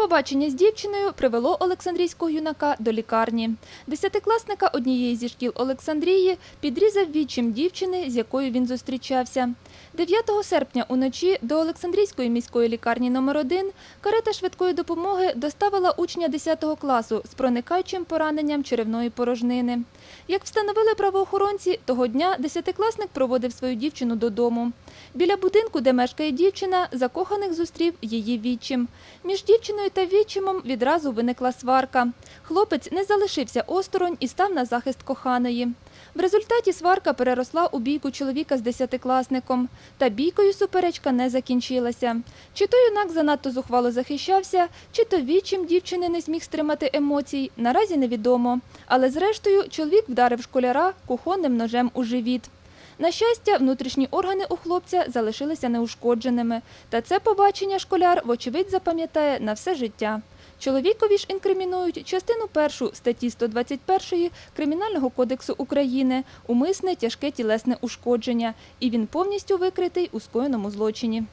Побачення з дівчиною привело Олександрійського юнака до лікарні. Десятикласника однієї зі шкіл Олександрії підрізав відчим дівчини, з якою він зустрічався. 9 серпня уночі до Олександрійської міської лікарні номер 1 карета швидкої допомоги доставила учня 10 класу з проникаючим пораненням черевної порожнини. Як встановили правоохоронці, того дня десятикласник проводив свою дівчину додому. Біля будинку, де мешкає дівчина, закоханих зустрів її відчим. Між дівчиною та відчимом відразу виникла сварка. Хлопець не залишився осторонь і став на захист коханої. В результаті сварка переросла у бійку чоловіка з десятикласником. Та бійкою суперечка не закінчилася. Чи то юнак занадто зухвало захищався, чи то відчим дівчини не зміг стримати емоцій, наразі невідомо. Але зрештою чоловік вдарив школяра кухонним ножем у живіт. На щастя, внутрішні органи у хлопця залишилися неушкодженими, та це побачення школяр, вочевидь, запам'ятає на все життя. Чоловікові ж інкримінують частину першу статті 121 Кримінального кодексу України умисне тяжке тілесне ушкодження, і він повністю викритий у скоєному злочині.